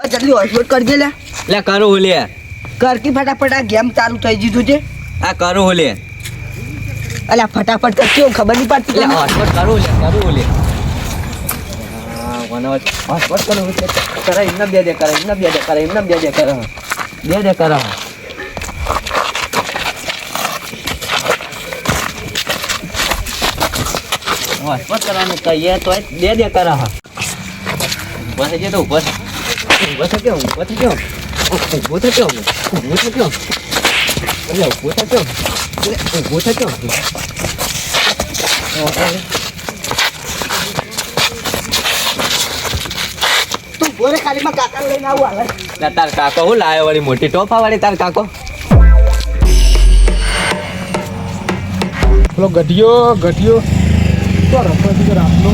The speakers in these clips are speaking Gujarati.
જલ્દી હોસ્પિટલ કરજે લે લે કરું હું લે કરકી ફટાફટ આ ગેમ ચાલુ થઈ જીધું છે આ કરું હું લે અલ્યા ફટાફટ કરજો ખબર નહીં પડતી લે તને. હોસ્પોટ કરું લે કરું હું લે હા, મને હોસ્પોટ કરું એટલે કરે એમને બે દે કરે એમને બે દે કરે એમને બે દે કરે બે દે કરે હોસ્પોટ કરવાનું કહીએ તો બે દે કરે હા ઊભો થઈ જાય તો ઊભો થઈ ગયો ઊભો થઈ ગયો ઊભો થઈ ગયો અરે ઊભો થઈ ગયો ઊભો તું બોરે કાકા લઈને આવું આવે તાર કાકો હું લાયો વાળી મોટી ટોફા વાળી તાર કાકો? પેલો ગઢિયો ગઢિયો. તો રાતનો?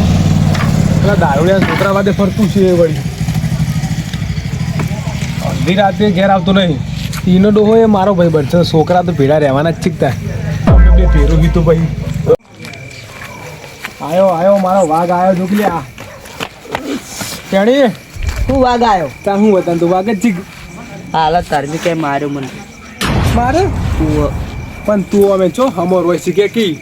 પેલા દારૂડિયા છોકરા વાદે ફરતું છે એ વળી. અડધી રાતે ઘેર આવતો નહીં. તીનો ડોહો એ મારો ભાઈ બનશે છોકરા તો ભેડા રહેવાના જ છીકતા અમે બે ભેરું કીધું ભાઈ. આયો આયો મારો વાઘ આયો જોકી લે આ. તેણી હું વાઘ આવ્યો તા હું બતાન તું વાઘ જ ચીક. હાલત તારમી કે માર્યો મને? મારે? પણ તું અમે છો અમર હોય શીખે કી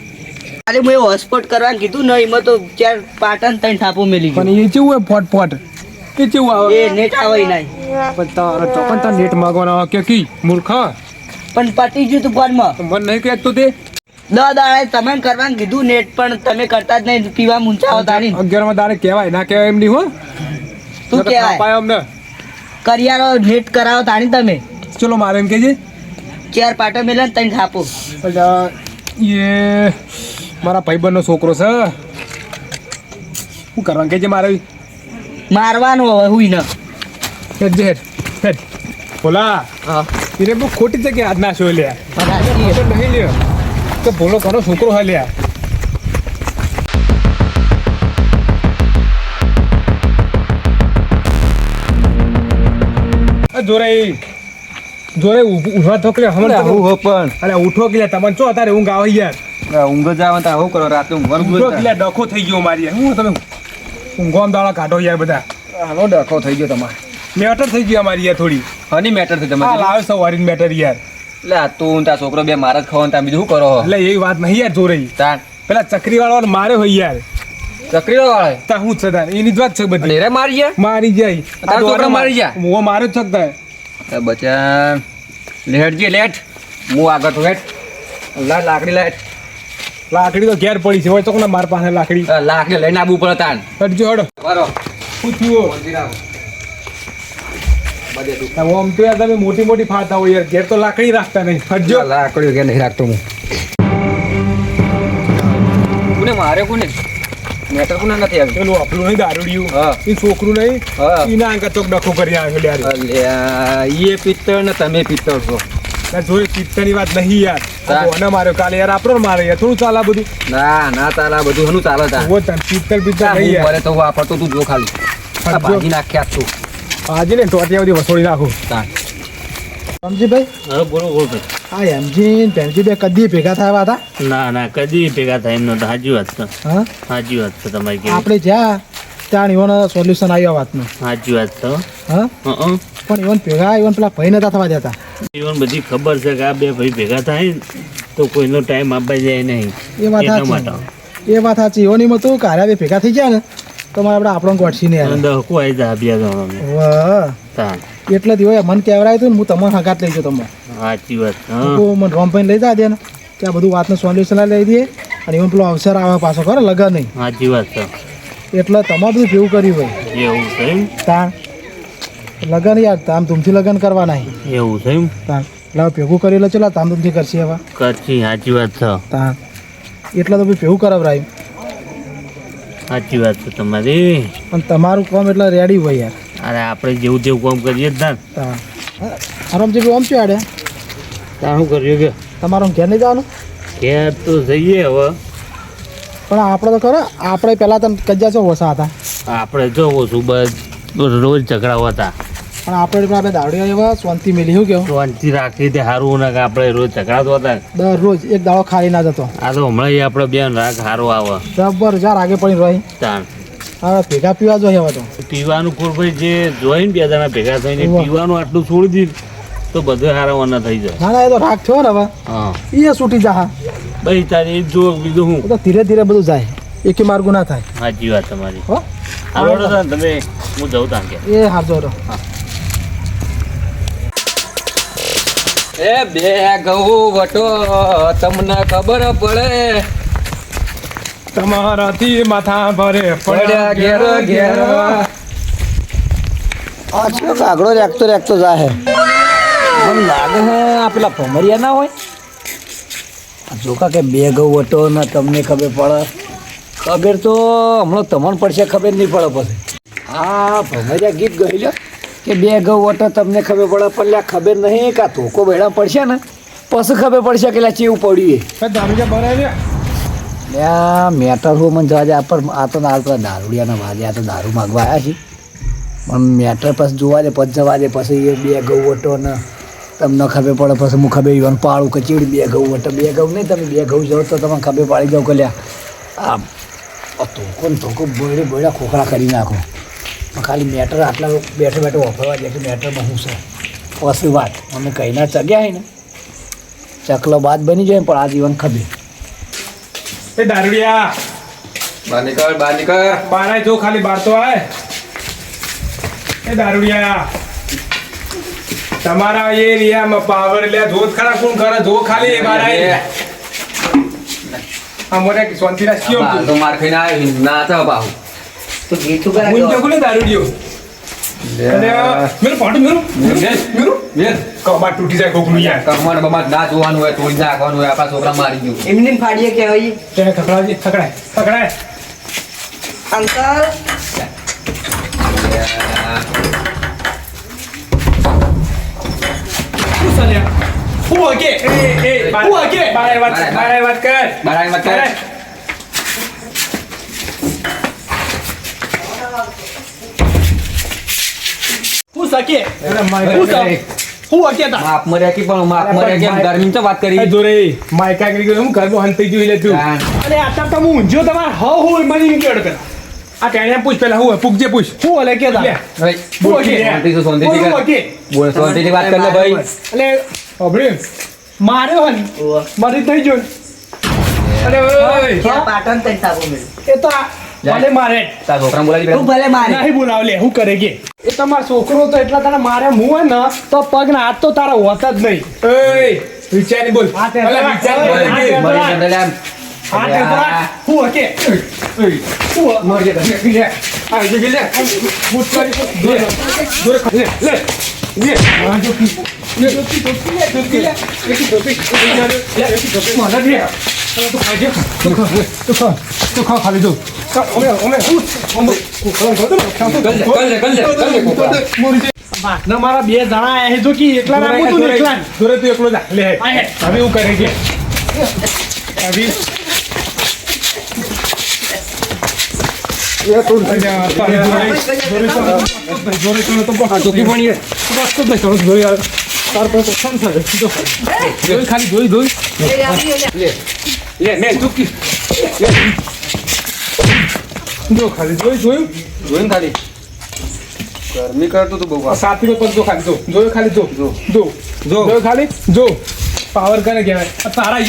ખાલી મેં હોસ્પોટ કરવા કીધું ને એમાં તો ચાર પાટણ ત્રણ થાપો મેલી પણ એ જેવું હોય ફોટ ફોટ એ કેવું આવે? એ નેટ આવે નહીં. પણ તારે તો પણ તાર નેટ માગવાના કે કી? મૂર્ખા. પણ પતી ગયું તું ફોનમાં. મન નહીં કહેતું તે. દાદા તમે કરવાનું કીધું નેટ પણ તમે કરતા જ નહીં પીવા મૂંચાવો તારી અગિયારમાં તારે કહેવાય ના કહેવાય એમ નહીં હો તું કહેવાય? પાયો અમને. કરિયારો નેટ કરાવો તાણી તમે. ચલો મારે એમ કહેજે. ચાર પાટો મેલે ને ત્રણ થાપો. અલ્યા, એ મારા ભાઈબંધનો છોકરો છે. શું કરવાનું કહેજે મારે? મારવાનું હવે હુઈ ન. હેડ હેડ હેડ. ભોલા હા. એને બહુ ખોટી જગ્યાએ હાથ નાખ્યો લ્યા. નહીં લ્યો. તો ભોલો કોનો છોકરો હા લ્યા. આ જોરે હમણ આવું હો પણ. અરે ઉઠો કે તમને ચો તારે ઊંઘ આવે યાર. ઊંઘ જ આવે તો આવું કરો? રાતે ઊંઘ ઉઠો કે ડખો થઈ ગયો મારી. હું તમે ઊંઘવામાં દાળા કાઢો યાર બધા. આનો ડખો થઈ ગયો તમારે. મેટર થઈ ગઈ અમારી યાર થોડી. હની મેટર થઈ તમારે. લાવે સવારી મેટર યાર. એટલે આ તું તા છોકરો બે મારા જ ખાવાનું તમે બીજું શું કરો એટલે એવી વાત નહીં યાર જોરે તાર પેલા ચકરી વાળો મારે હોય યાર. ચકરી વાળો તા હું જ છે તાર? એની જ વાત છે બધી. રે મારી જાય મારી જાય તાર છોકરા મારી ગયા? હું માર્યો જ શકતા બચા લેટ જે લેટ. હું આગળ તો હેઠ. લા લાકડી લેટ લાકડી તો ઘેર પડી છે હોય તો કોના માર પાસે લાકડી? લાકડી લઈને આવવું પડે તાન હટજો હડો બરો શું ઓમ તો યાર તમે મોટી મોટી ફાતા હોય યાર ઘેર તો લાકડી રાખતા નહીં. હટજો. લાકડીઓ ઘેર નહીં રાખતો હું. કોને મારે કોને? મેટર કોને નથી આવ્યું. પેલું આપણું નહીં દારૂડિયું. હા. એ છોકરું નહીં. એના આગળ તો ડખો કરી આવ્યો યાર એ પિત્તળ ને તમે પિત્તળ છો. તાર જોડે વાત નહીં યાર. કોને માર્યો કાલે યાર આપણો મારે યાર. થોડું ચાલે બધું. ના ના તારા બધું હનું ચાલે તા ઓ તને પિત્તર પિત્તર નહીં યાર. હું તો વાપરતો તું જો ખાલી. આ નાખ્યા તું આજે ને ટોટિયા બધી વસોડી નાખું. સમજીભાઈ? હા બોલો બોલો ભાઈ. આ એમજી પેમજી બે કદી ભેગા થયા હતા? ના ના કદી ભેગા થાય એમ નતા સાચી વાત છે. હા? સાચી વાત છે તમારી કેવી. આપણે જ્યાં ત્યાં ઈવન સોલ્યુશન આવ્યો વાત વાતનું. સાચી વાત છે હા. હં? પણ ઈવન ભેગા ઈવન પેલા ભાઈ નતા થવા દેતા. જીવન બધી ખબર છે કે આ બે ભાઈ ભેગા થાય તો કોઈનો ટાઈમ આપવા જાય નહીં. એ વાત સાચી. એ વાત સાચી. એમાં તું કાર્યા બે ભેગા થઈ ગયા ને તો મારે આપણે આપણો ગોઠસી ને દહકો આવી જાય અભ્યાસ ગણવાનું એટલે દિવસ મન કેવરાય હતું ને હું તમને હગાત લઈ જાઉં તમે સાચી વાત મને રોમભાઈ લઈ જા દે ને ત્યાં બધું વાતનું સોલ્યુશન લઈ દઈએ અને ઈવન પેલો અવસર આવે પાછો ખરો લગન નહીં. સાચી વાત છે એટલે તમારે બધું ભેગું કર્યું ભાઈ એવું તાણ લગન યાર તામ તુમથી લગન કરવાના નહીં. એવું છે એમ? તાણ એટલે ભેગું કરી લે ચલા તામ તુમથી કરશે હવે. કરશી સાચી વાત છે. તાણ એટલા તો ભાઈ ભેગું કરાવરાયું. સાચી વાત છે તમારી. પણ તમારું કામ એટલે રેડી હોય યાર. અરે આપણે જેવું તેવું કામ કરીએ જ ના. તાણ આરામથી આમ શું આડે? તાર શું કર્યું કે? તમારું ઘેર નહીં જવાનું? ઘેર તો જઈએ હવે. પણ આપણે તો ખરા આપણે પહેલાં તો કજ્જા છો ઓછા હતા? આપણે જો ઓછું બસ રોજ ઝઘડા હતા. પણ આપણે આપણે દાવડીઓ એવા શાંતિ મેલી. શું કેવું શાંતિ રાખી તે સારું ને કે આપણે રોજ ચકડાતો હતા. દરરોજ એક દાડો ખાલી ના જતો. આ તો હમણાં આપણે બેન રાખ સારો આવે. જબરજસ્ત આગે પડી રહી. તાણ. હા ભેગા પીવા જોઈએ હવે તો. પીવાનું કોઈ જે જોઈને બે જણા ભેગા થઈને પીવાનું આટલું છોડી દીધું તો બધું હારાવાના થઈ જાય. ના ના એ તો રાગ થયો ને હવે. હા. એ છૂટી જા હા ભાઈ તારે એ જો બીજું હું તો ધીરે ધીરે બધું જાય. એક માર્ગો ના થાય. સાચી વાત તમારી. હો? તમે હું જઉં તાણ કે. એ હારજો રો એ બે ઘઉં વટો તમને ખબર પડે? તમારાથી માથા ભરે પડ્યા ઘેર ઘેર. આછો કાગડો રેકતો રેકતો જાહે. મને લાગે હે આ પેલા ભમરિયા ના હોય? જોકા કે બે ઘઉં વટો ને તમને ખબર પડે? ખબર તો હમણાં તમને પડશે ખબર નહીં પડે પછી. આ ભમરિયા ગીત ગઈ લ્યો. કે બે ઘઉં વટો તમને ખબર પડે પણ ખબર નહીં કે આ ધોકો ભેડા પડશે ને? પછી ખબર પડશે કે ચેવું પડ્યું એ. મેટર હું મને જવા દે આ પર આ તો ના દારૂડિયાના વાજે આ તો દારૂ માગવા આવ્યા છે. પણ મેટર પછી જોવા દે પછી જવા દે પછી એ બે ઘઉં વટો ને તમને ખબર પડે પછી હું ખબર ઈવન પાડું કે ચીડ બે ઘઉં વટો બે ઘઉં નહીં તમે બે ઘઉં જાઓ તો તમે ખબર પાડી જાઓ કે લ્યા આ ધોકો ને ધોકો બોયડે બોયડા ખોખરા કરી નાખો. પણ ખાલી મેટર આટલા બેઠે બેઠે વાપરવા જાય કે મેટરમાં શું છે? પછી વાત. અમે કહીના ચગ્યા હોય ને. ચકલો બાદ બની જાય પણ આ જીવન ખબર એ દારૂડિયા! બહાર નીકળ બહાર નીકળ. બારાય જો ખાલી બહાર તો આય. એ દારૂડિયા! તમારા એરિયામાં પાવર લે જોત ખરા કોણ કરે જો ખાલી એ બારાય અમારે શાંતિ રાખ્યો તો? માર ખાઈને આવ્યો ના તો બાહુ તો ગીતું કરા હું તો કોને દારૂડિયો અને મેરું પાટું મેરું? મેરું? બેન કમાટ તૂટી જાય કોકનું યાર. ના જોવાનું હોય તોડી નાખવાનું હોય આપણા છોકરા મારી ગયું. એમને ફાડીએ કે હવે તેને ખકડાવજે ખકડાય ખકડાય અંકલ? શું ચાલ્યા હું એ એ હું હકે? બારે વાત બારે વાત. કર. બારાય વાત કર. હું મર્યા કે પણ માપ મર્યા કે ગરમી તો વાત કરી. જોરે માયકા કરી ગયો હું ઘરમાં હંતાઈ જોઈ લે તું હા. અરે તો હું ઊંઝો તમાર હ હું મને એમ કેડ કર? આ ટેણિયા પૂછ પેલા હું પૂછજે પૂછ. હું હલે કે તા ભાઈ, હું હકે શાંતિથી શાંતિથી હું કર. હકે વાત કર ભાઈ. એટલે અભરે માર્યો હન મારી થઈ જો અરે પાટણ તઈ થાપો મેં એ તો આ ભલે મારે તારા છોકરાને બોલાવી તું ભલે મારે નહીં બોલાવ લે હું કરે કે એ તમારો છોકરો તો એટલા તારા મારે હું હોય ને તો પગ ના હાથ તો તારા હોતા જ નહીં એય વિચારી બોલ ભલે વિચારી બોલ. ટેકો રાખ. હું હકે હું મર ગયા તા. લે. આ જે કે લે. બૂટ કરી. દોરે. દોરે લે. લે. લે. આ જો કી. લે. ટોપી, ટોપી લે, લે. એકી ટોપી. લે, એકી ટોપી. મને દે. હવે તું ખાજે. તું ખા. તું ખા. તું ખા ખાલી તું. ખા. ઓમે, ઓમે. હું. ઓમે. હું ખા, ખા, ખા. ખા. કર લે, કર લે, કર લે, કર લે, કોકરા. ના મારા બે જણા આયા છે જો કે એકલા રાખું તું ને એકલા જોરે તું એકલો જા લે હવે હું કરે કે હવે એ તું જોરે જોરે જોરે જોરે તો બસ ચોકી પણ એ બસ તો બસ થોડું જોઈ આવે તાર પર તો સમ સર સીધો જોઈ ખાલી જોઈ જોઈ લે લે ચોકી જો ખાલી જોઈ જોયું? જોઈને ખાલી? ગરમી કરતો તો બહુ સાથી પર જો ખાલી જો. જોયો ખાલી જો. જો. જો. જો. ખાલી? જો. પાવર કરે કહેવાય? આ તારા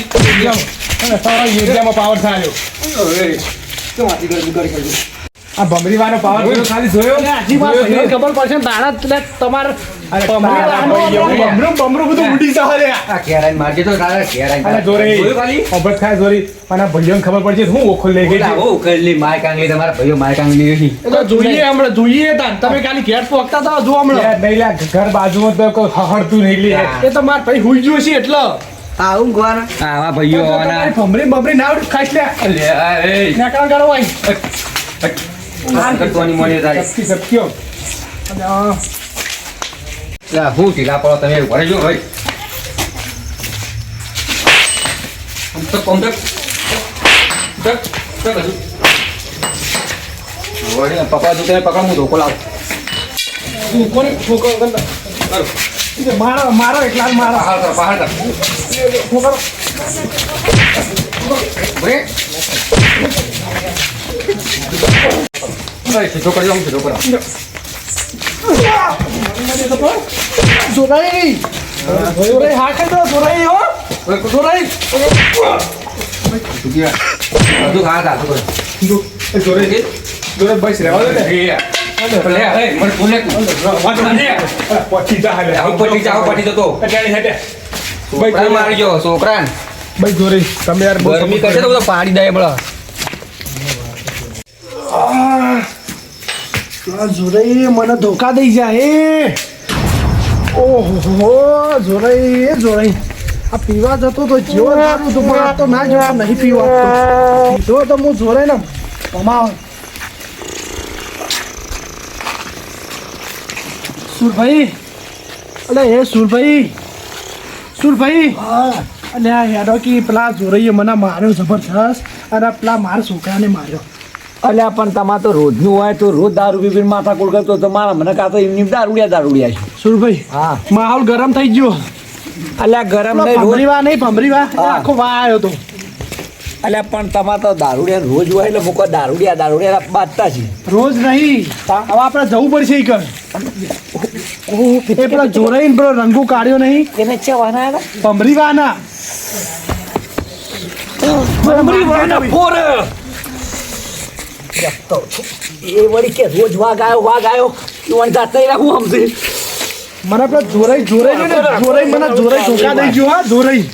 અને તારા એરિયામાં પાવર થાય આ ભમરી વાળો પાવર જોયો ખાલી જોયો? જોયો? ખબર પડશે તારા તમારે અરે ભમરું બધું ઉડી જશે રે આ કેરાઈ મારજે તો જોરે ખબર ખાય જોરી અને આ ભાઈઓને ખબર પડશે હું ઓખો લઈ ગઈ. બહુ ઉકેલની માય કાંગલી તમારા ભાઈઓ માય કાંગલી તો જોઈએ હમણાં જોઈએ તાન તમે ખાલી ઘેર પોકતા હતા જો હમણાં નહીં લા, ઘર બાજુમાં તો કોઈ હહડતું નહીં લે એ તો માર ભાઈ હુઈ ગયો છે એટલે આવું ગોર આવા ભાઈઓ તમારી ભમરી ભમરી ના ખાઈ લે લે આ, એ નાકડા ગાળો આઈ આ કરતોની મોની લે, હું ઢીલા પડો તમે ઊભા રહેજો ભાઈ. આમ તો કોમ તક તક તક હજુ વળી, પપ્પા તું તમે પકડ હું ધોકો લાવું. ગંદા કરું એ મારો મારો એકલા જ મારો. હા ખા શું કરે? જોરે જોરે બસ આવું પટી જતો. એટલે હેડે છોકરાને મારી ગયો છોકરાને ભાઈ જોરે તમે યાર ગરમી કરશે તો બધો પાડી દે બળા જોરાઈ મને ધોકા દઈ જાય ઓહો જોરાઈ જોરાઈ. આ પીવા જતો તો જેવો સારું તો પણ આ તો ના જવા નહીં પીવા જો તો હું જોરાઈ ને કમાવ. સુરભાઈ અલે એ સુરભાઈ. સુરભાઈ અને આ હેડો કે પેલા જોરાઈએ મને માર્યો જબરજસ્ત. અને પેલા મારા છોકરાને માર્યો. અલ્યા પણ તમારે તો રોજનું હોય તો રોજ દારૂ પી માથા કુલ કરતો તો મારા મને કાં તો એમની દારૂડિયા દારૂડિયા છે. સુરભાઈ હા. માહોલ ગરમ થઈ ગયો. અલ્યા ગરમ નહીં ભમરીવા નહીં ભમરીવા. આખો વા આવ્યો તો. અલ્યા પણ તમારે તો દારૂડિયા રોજ હોય એટલે મૂકો દારૂડિયા દારૂડિયા બાંધતા છે. રોજ નહીં. હવે આપણે જવું પડશે એક કર એ પેલા જોરાઈ પેલો રંગુ કાઢ્યો નહીં. એને ચવાના ભમરીવાના ભમરીવાના ફોર. એ વળી કે રોજ વાઘ આવ્યો વાઘ આવ્યો ઈવન જાતે રાખું સમજી? મને પેલા જોરાઈ જોરાઈ ને જોરાઈ મને જોરાઈ ધોકા દઈ ગયો હા જોરાઈ.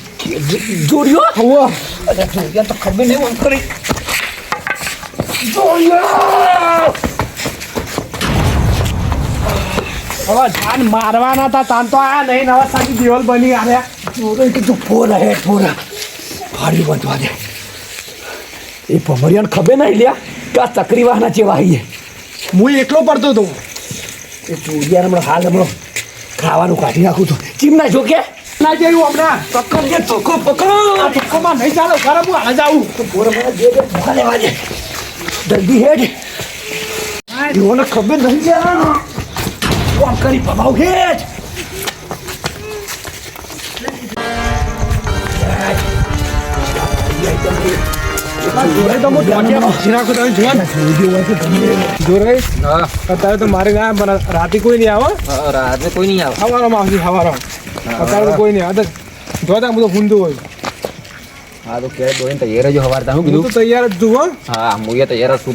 જોર્યો? હવો. અરે જોડ્યા તો ખબર નહીં મને કરી. હવે જાન મારવાના હતા તાન તો આ નહીં નવા સાચી દિવાલ બની આવ્યા જોડે કીધું ફોર હે ફોર ફાડી બંધવા દે. એ ભમરિયાને ખબર નહીં લ્યા. કે આ ચકરી વાહના ચેવા આવીએ હું એકલો પડતો હતો એ જોડિયા હમણાં હાલ હમણાં ખાવાનું કાઢી નાખું છું ચીમના જો કે ના જેવું હમણાં ચોખ્ખો કે ચોખ્ખો આ ચોખ્ખોમાં નહીં ચાલો ખરાબ હું હાલ જાઉં તો બોર મને જે દે ભૂખા લેવા દે જલ્દી હેડ જીવોને ખબર નહીં લ્યા કોમ કરી ભમાવ હેઠ તો હું અત્યારે તો મારે ના રાતે કોઈ નહીં આવે રાતે કોઈ નહીં આવે હવારમાં આવશે હવારમાં અત્યારે તો કોઈ નહીં આવે જોતા તો ભૂંડું હોય હા તો ક્યારે તૈયાર જ હવાર હું. કીધું તૈયાર જ છું હો હા તૈયાર જ છું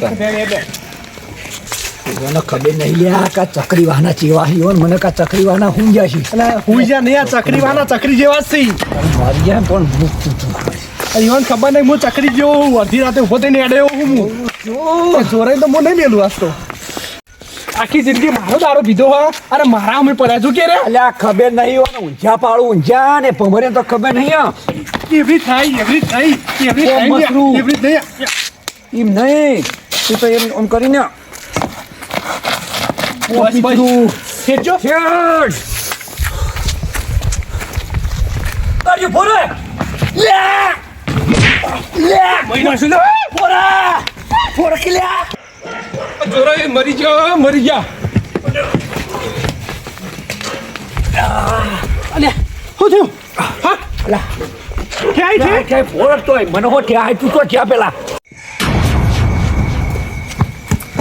ખબર નહીં. કે આ ચકરી વાહના જેવા ઈવન મને કા ચકરી વાહના હું ગયા છે. અને હું જા નહીં આ ચકરી વાના ચકરી જેવા જ છે. મારી ગયા પણ ઈવન ખબર નહીં હું ચકરી જેવો હું અડધી રાતે ઊભો થઈને એડ્યો હું. હું તો હું નહીં મેલું આજ તો. આખી જિંદગી મારો દારો પીધો હા. અને મારા અમે પડ્યા છું કે રે? આ ખબર નહીં હોય ઊંઝા પાડું ઊંઝા ને ભમરે તો ખબર નહીં હો. એવી થાય એવી થાય એવી થાય મસરું. એવી નહીં એમ નહીં. તું તો એમ આમ કરીને બસ બસ ખેંચો Cheers! Are you put it? Yeah! Yeah! મહિના સુધી For it! For it, yeah! જોરે મરી ગયો મરી ગયા અલે શું થયું હા અલા, ક્યાંય છે ક્યાંય it તોય મને હો ત્યાં તું તો ત્યાં પેલા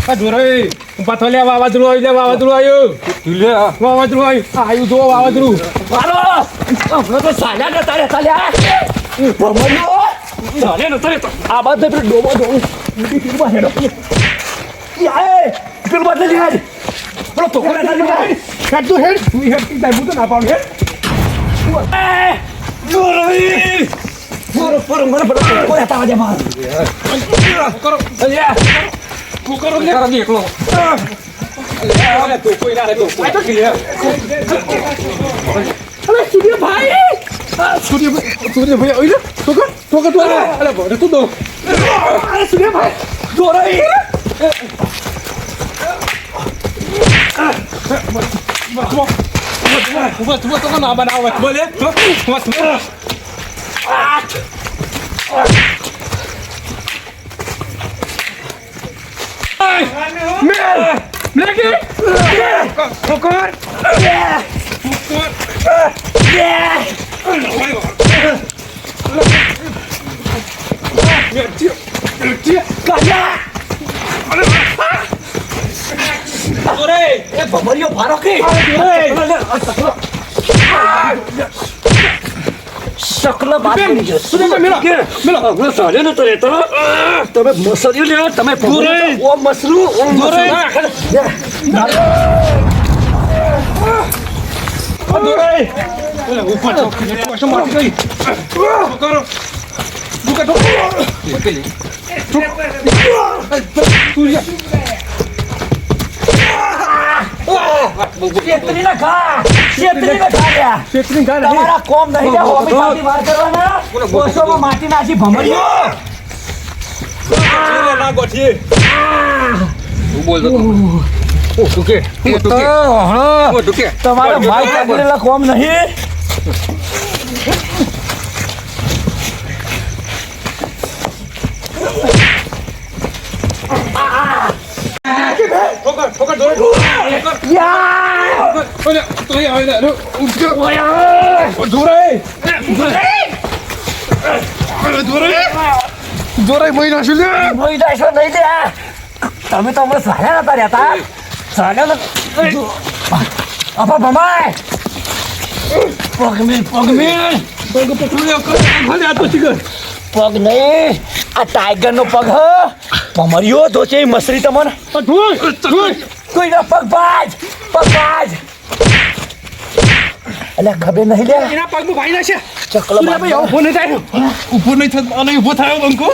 આ જોરે પાછો લે વાવાઝોડું આવી લે વાવાઝોડું આવ્યું લે વાવાઝોડું આવ્યું આવ્યું જો વાવાઝોડું મારો હમણાં તો સાલ્યા ને તારે સાલ્યા ભમરિયો ચાલે ને તારે આ બાદ પેલો ડોબો ડોબો ઊંધી ફીરમાં હેડો યાય પેલો બાદ લઈ આજ પેલો તો કોને આજ હેડ તું હેડ તું હેડ તું તારું તો ના પાડું હેડ પૂરો પૂરો મને પેલો કોને તાવા દે માર કરો કરો લે કરો એકલો ના રે તો કોઈ તો કે અરે સૂર્યભાઈ આ સૂર્યભાઈ સૂર્યભાઈ ઓય તો કર તો કર તું અરે બોરે તું દો અરે સૂર્યભાઈ દોરાઈ ઊભા ઊભા તો ના બનાવ બોલે ઊભા મેગી કોકોર ભમરીઓ ભારો કે શકલ બાદ પડી મેલા મેલો સાલે ને તરે તો તમે મસરી લે તમે પૂરે ઓ મસરુ ઓ મસરું. ઉપર છો. પાછો માર ગઈ. કરો? બુકા તો શેતરી ના ખા શેતરી ના ખા લ્યા. શેતરી ગાડ તમારા કોમ નહીં વાર કરવાના. માટી નાખી ના ગોઠી તું બોલ તો કે તમારા કોમ નહીં. ઠોકર ઠોકર જોરે ઠોકર યા! ઓલે તો આવે ને ઉઠ ઓ જોરે જોરે જોરે મહી નાખી લે ભોઈ જાશો નહીં લ્યા. તમે તો હમણાં સાલ્યા નતા રહેતા સાલ્યા નતા ભમાય પગમી પગમી પગ પકડ્યો કર ભલે આ તો શીખર પગ નહીં. આ ટાઈગર નો પગ હ. ભમરીઓ તો છે મસરી તમને. કોઈ ના કોઈના પગ બાજ પગ બાજ અલ્યા ખબર નહીં લે એના પગમાં ભાઈ નાખે ચકલો તું ભાઈ ઊભો નહીં થાય? ઊભો નહીં થતો અને ઊભો થયો બંકો.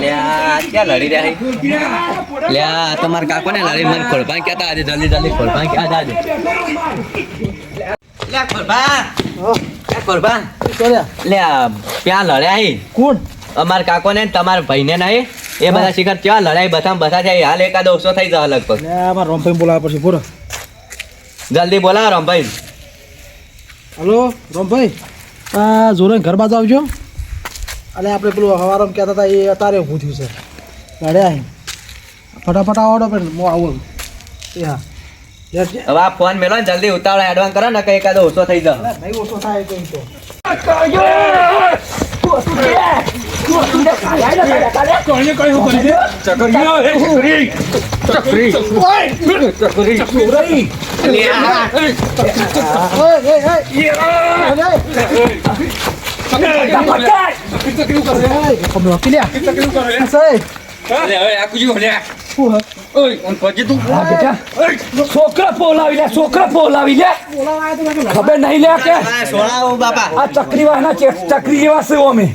લ્યા ક્યાં લડી રહ્યા લે લ્યા તમારા કાકો ને લડી મને ખોલપાન કહેતા આજે જલ્દી જલ્દી ખોલપાન ક્યાં આજે. આજે લ્યા ખોલપાન લ્યા લે લ્યા ત્યાં લડ્યા હી? કોણ? અમાર કાકો ને તમારા ભાઈ ને નહીં. એ બધા શિખર ત્યાં લડાઈ બધા બધા થાય. હાલ એકાદ ઓછો થઈ જાય લગભગ. રોમભાઈ બોલાવવા પછી પૂરો. જલ્દી બોલાવો રોમભાઈ. હલો રોમભાઈ. આ જોરે ઘર બાજુ આવજો. અને આપણે પેલું હવારમાં કહેતા હતા એ અત્યારે ઊભું થયું છે. લડ્યા ફટાફટ આવડો પણ હું આવું એ હા. હવે આ ફોન મેલો ને જલ્દી ઉતાવળ એડવાન્સ કરો ને કઈ એકાદો ઓછો થઈ જાય. નહીં ઓછો થાય તો. તો કોઈને કઈ હું કરી દે ચકરીઓ એ ચકરી ચકરી ચકરી ઓય, ઓય, ઓય, ચકરી કરે ઓય. ખબર હતી લ્યા. ચકરી કરે સઈ. અરે હવે આ કુજી લે શું હે? ઓય ઓન પછી તું છોકરા પોલાવી લે છોકરા પોલાવી લે બોલાવા આવ્યા તો લાગે ખબર નહીં લે કે સોળાવો બાપા આ ચક્રી વાહના ચક્રી જેવા છે અમે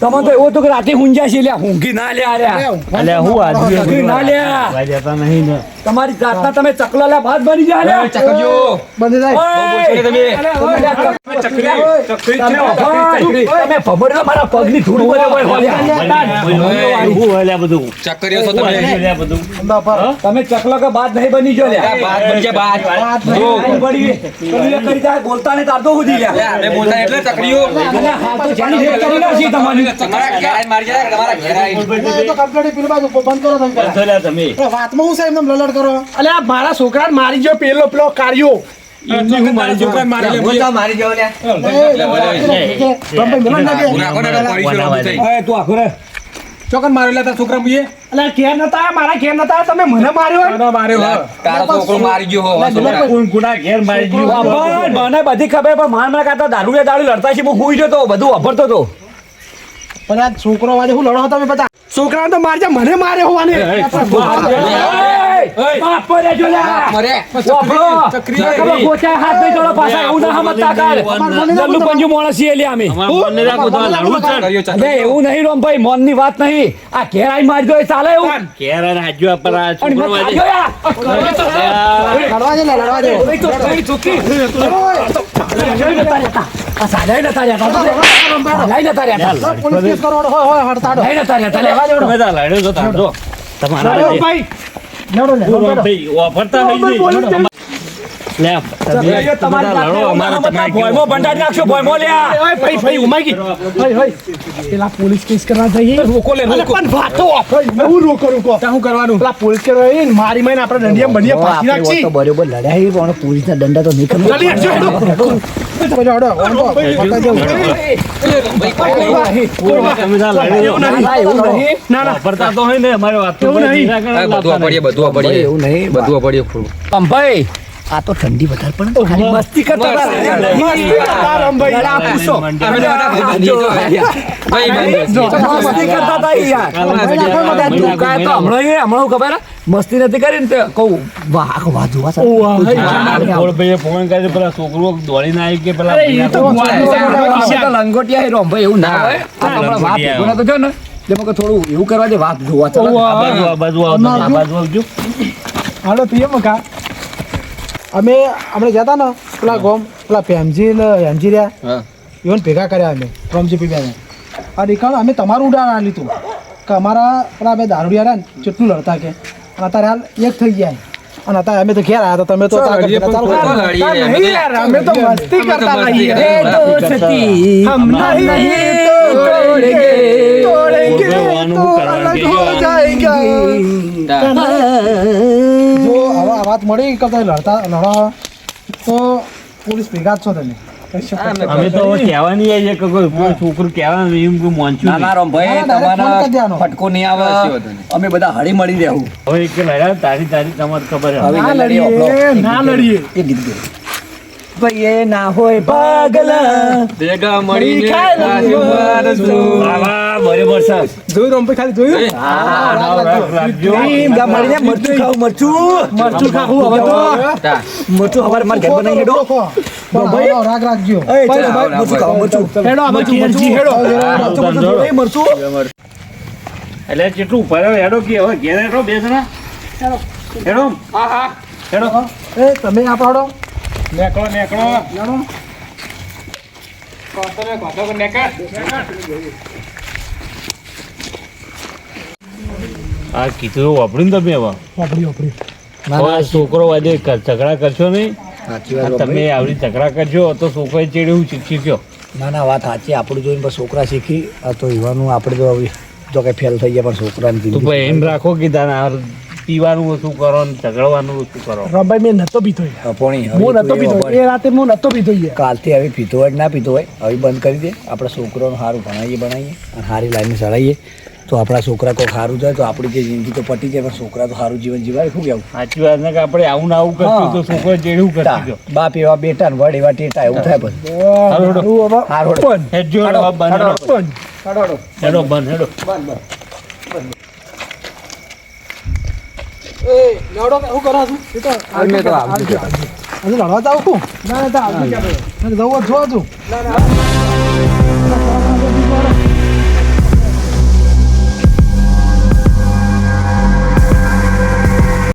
તમે તો એવું તો કે રાતે ઊંઘ્યા છે લ્યા. ઊંઘી ના લે આર્યા અલ્યા હું ચકરી ના લે નહીં ને. તમારી જાતના તમે ચકલા લે ભાત બની જાય. લે ચકરીઓ બંધ થાય! તમે. તમે ચકલા કે બાદ નહીં બની જો જો. બોલતા ને તાર તો સુધી બોલતા એટલે વાતમાં હું સાહેબ લલડ કરો. અલ્યા આ મારા છોકરા મારી ગયો પેલો પેલો કાર્યો. છોકરા મારી તો તું છોકરા મુએ અલે ઘેર નતા મારા ઘેર નતા તમે મને માર્યો ના માર્યો તારો છોકરો મારી ગયો હો છોકરા. કોણ ગુના ઘેર મારી ગયું મને બધી ખબર પણ માર માર કાતા દારૂ એ દારૂ લડતા છે હું હુઈ જતો બધું અભરતો હતો પણ આ છોકરો વાજે હું લડો તમે બધા છોકરા તો મારજે મને મારે હોવાને હાથ નહીં રોમ ભાઈ એવું ના સમજતા કાલ. જલ્લું પંજું માણસ છીએ લ્યા અમે. અમાર ફોન ને રાખો તો લાડુ ચડ કર્યો ચકરી. અરે એવું નહીં રોમભાઈ મોનની વાત નહીં આ ઘેર આઈ મારજો એ ચાલે એવું રાજ્યો. લડવા દે લડવા દે ઓય તો કઈ ચૂકી. સાલાઈ નતા રહેતા. આ સાલાઈ નતા રહેતા. સાલાઈ નતા રહેતા. પોલીસ કેસ કરો હોય હોય હડતાડો સાલાઈ નતા રહેતા. લેવા દો. તમે તો લાડ્યો છો તાર તમારા ભાઈ લડો લે નહીં નહીં. લે તમારી લડો અમારે તમારે ભોયમો બંધાઈ નાખશો ભોયમો લ્યા ઓય ભાઈ ભાઈ ઉમાઈ ગઈ. ભાઈ ભાઈ. પેલા પોલીસ કેસ કરવા જઈએ. રોકો લે રોકો. પણ વાતો હું રોકો રોકો? શું કરવાનું? પેલા પોલીસ કરવા જઈએ મારી માઈને આપણે દંડિયા બંડિયા પાછી આપણે તો બરોબર લડ્યા છે, પણ પોલીસના દંડા તો નહીં ખબર. ચાલી હટજો, હેડો. હટો, હટો, હટો. તમે બધા લડી એવું નહીં. ના ના ને આ તો ઠંડી વધારે પણ ખાલી મસ્તી કરતા મસ્તી પૂછો. મસ્તી હતા યાર. હમણાં ખબર મસ્તી નથી કરી ને કહું વાહ વાહ જોવા ફોન કર્યો પેલા છોકરો દોડીને આવી કે પેલા લંગોટિયા હે એવું ના હોય. તો હમણાં વાત ભેગો નતો થયો ને. થોડું એવું કરવા દે વાત જોવા ચાલો બાજુ આવજો હાલો તું એમ કા? અમે હમણાં જતા ને પેલા ગોમ પેલા પેમજી ને હેમજી રહ્યા ઇવન ભેગા કર્યા અમે રોમજી પીવ્યા આ કારણ અમે તમારું ઉડાણ આ લીધું કે અમારા પેલા બે દારૂડિયા રહ્યા ને કેટલું લડતા કે અત્યારે હાલ એક થઈ ગયા અને અત્યારે અમે તો ઘેર આવ્યા તો તમે તો અમે તો મસ્તી કરતા રહીએ. હમ નહીં તોડેંગે. તોડેંગે તો અલગ હો જાએગા. વાત મળી કે તમે લડતા લડો. તો પોલીસ ભેગા જ છો તમે. અમે તો કહેવાની આવીએ કે કોઈ છોકરું કહેવાનું એમ કોઈ મોંચું ના ના ભાઈ. તમારા ફટકો નહીં આવે. અમે બધા હળી મળી રહેવું. હવે એક લડ્યા તારી તારી તમારે ખબર હવે ના લડીએ લડીએ ના લડીએ. એ ગીત ગયું ભાઈ એ ના હોય પાગલા. ભેગા મળીને ખાય ને. આશીર્વાદ લો. વાહ, વાહ, બરોબર છે જોયું રમભાઈ ખાલી જોયું? હા, રાખ, રાખ, રાખજો. એમ ગા મળીને મરચું ખાવું મરચું. મરચું ખાવું હવે તો. મરચું હવારે મારા ઘર બનાવી હેડો. રાગ રાખજો. મરચું ખાવું મરચું. હેડો આ બાજુ હેડો મરચું. મરચું જોડે, એ મરચું. એટલે જેટલું ફર્યો હેડો કે હવે ઘેર હેડો બે જણા. હેડો. હેડો. એ તમે આ પાડો. નેકળો નેકળો. કોતો નેકળ. આ કીધું વાપર્યું ને તમે હવે વાપરી વાપરી આ છોકરો આજે ઝઘડા કરશો નહીં? તમે આવડી ઝઘડા કરશો તો છોકરો ચેડ્યું શીખી ગયો. ના ના વાત સાચી. આપણું જોઈને બસ છોકરા શીખી આ તો યુવાનું આપણે તો હવે જો કે ફેલ થઈ ગયા પણ છોકરાને તો ભાઈ એમ રાખો કે તારે આ પીવાનું ઓછું કરો ને ઝઘડવાનું ઓછું કરો. રમભાઈ મેં નતો પીતો. અપોણી હું નતો પીતો એ રાતે હું નતો પીતો. કાલથી હવે પીતો હોય ના પીતો હોય હવે બંધ કરી દે. આપણે છોકરાનું સારું ભણાવીએ ભણાવીએ અને સારી લાઈન ચડાવીએ તો આપણા છોકરા કોઈ સારું થાય તો આપણી જે જિંદગી તો પટી જાય પણ છોકરા તો સારું જીવન જીવાય. શું કેવું? સાચી વાત ને કે આપણે આવું ને આવું કરશું તો છોકરો જેવું કરતા બાપ એવા બેટા ને વડ એવા ટેટા એવું થાય પણ હેડો બંધ. હેડો બંધ હેડો. બંધ. બંધ. એ લડો શું કરો છું એ તો અમે તો આવજો. હજુ લડવા જાવ છું? ના ના તો આવજો જવું જોવા છું